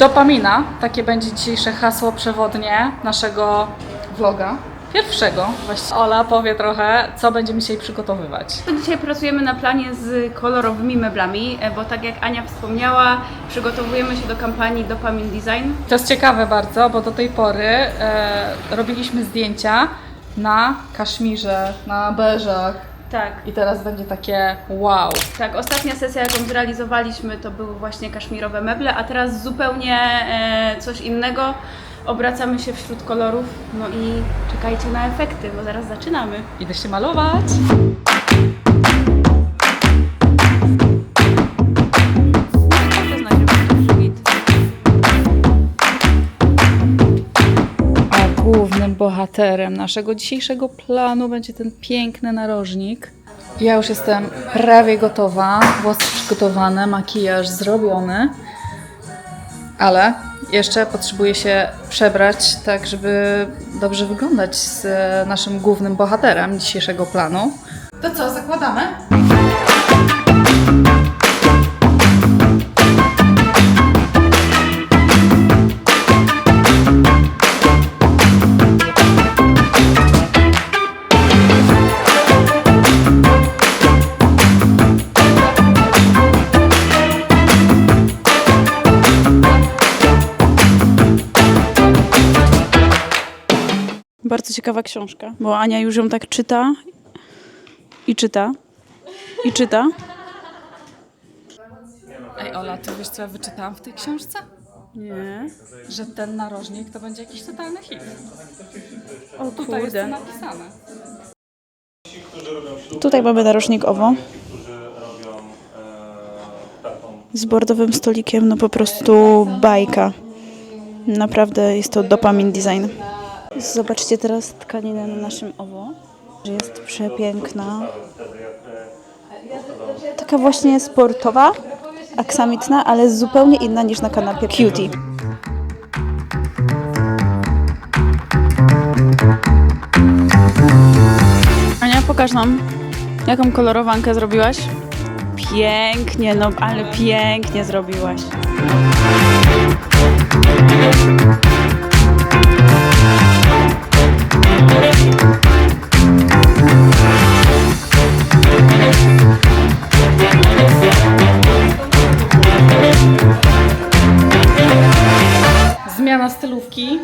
Dopamina, takie będzie dzisiejsze hasło przewodnie naszego vloga. Pierwszego. Właściwie Ola powie trochę, co będziemy dzisiaj przygotowywać. To dzisiaj pracujemy na planie z kolorowymi meblami, e, bo tak jak Ania wspomniała, przygotowujemy się do kampanii Dopamin Design. To jest ciekawe bardzo, bo do tej pory e, robiliśmy zdjęcia na kaszmirze, na beżach Tak. i teraz będzie takie wow. Tak, ostatnia sesja, jaką zrealizowaliśmy, to były właśnie kaszmirowe meble, a teraz zupełnie e, coś innego. Obracamy się wśród kolorów, no i czekajcie na efekty, bo zaraz zaczynamy. Idę się malować. Bohaterem naszego dzisiejszego planu będzie ten piękny narożnik. Ja już jestem prawie gotowa, włosy przygotowane, makijaż zrobiony, ale jeszcze potrzebuję się przebrać tak, żeby dobrze wyglądać z naszym głównym bohaterem dzisiejszego planu. To co, zakładamy? Bardzo ciekawa książka, bo Ania już ją tak czyta i czyta i czyta. Ej Ola, to wiesz co ja wyczytałam w tej książce? Nie. Że ten narożnik to będzie jakiś totalny hit. O Tutaj jest to kurde. napisane. Tutaj mamy narożnik owo z bordowym stolikiem, no po prostu bajka. Naprawdę jest to dopamin design. Zobaczcie teraz tkaninę na naszym owo, jest przepiękna. Taka właśnie sportowa, aksamitna, ale zupełnie inna niż na kanapie Cutie. Ania, pokaż nam, jaką kolorowankę zrobiłaś. Pięknie, no ale pięknie zrobiłaś. Stylówki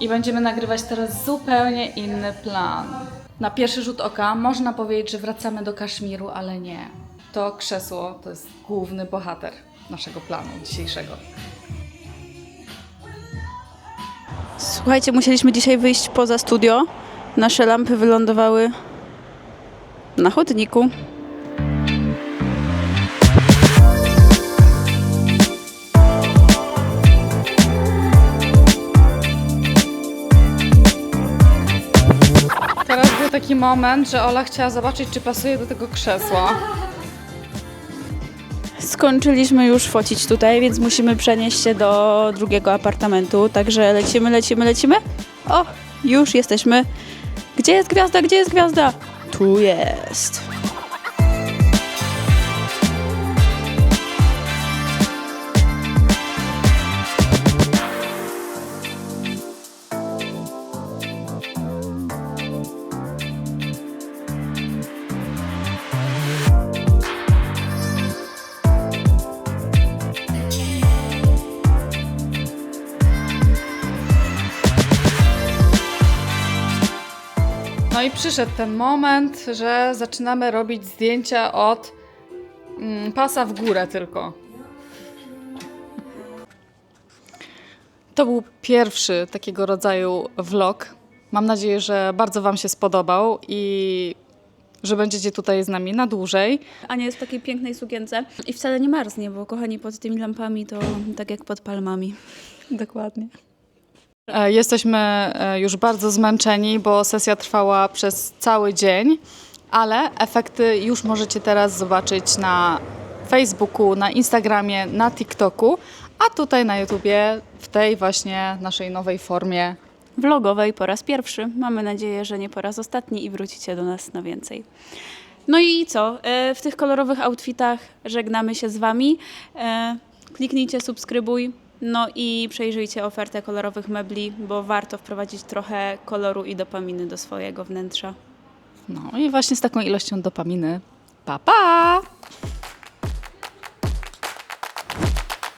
i będziemy nagrywać teraz zupełnie inny plan. Na pierwszy rzut oka można powiedzieć, że wracamy do Kaszmiru, ale nie. To krzesło to jest główny bohater naszego planu dzisiejszego. Słuchajcie, musieliśmy dzisiaj wyjść poza studio. Nasze lampy wylądowały na chodniku. Taki moment, że Ola chciała zobaczyć, czy pasuje do tego krzesła. Skończyliśmy już focić tutaj, więc musimy przenieść się do drugiego apartamentu. Także lecimy, lecimy, lecimy. O, już jesteśmy. Gdzie jest gwiazda? Gdzie jest gwiazda? Tu jest. No i przyszedł ten moment, że zaczynamy robić zdjęcia od mm, pasa w górę tylko. To był pierwszy takiego rodzaju vlog. Mam nadzieję, że bardzo Wam się spodobał i że będziecie tutaj z nami na dłużej. Ania jest w takiej pięknej sukience i wcale nie marznie, bo kochani, pod tymi lampami to tak jak pod palmami. Dokładnie. E, Jesteśmy e, już bardzo zmęczeni, bo sesja trwała przez cały dzień, ale efekty już możecie teraz zobaczyć na Facebooku, na Instagramie, na TikToku, a tutaj na YouTubie w tej właśnie naszej nowej formie. vlogowej po raz pierwszy. Mamy nadzieję, że nie po raz ostatni i wrócicie do nas na więcej. No i co? E, W tych kolorowych outfitach żegnamy się z Wami. Kliknijcie subskrybuj No i przejrzyjcie ofertę kolorowych mebli, bo warto wprowadzić trochę koloru i dopaminy do swojego wnętrza. No i właśnie z taką ilością dopaminy. Pa, pa!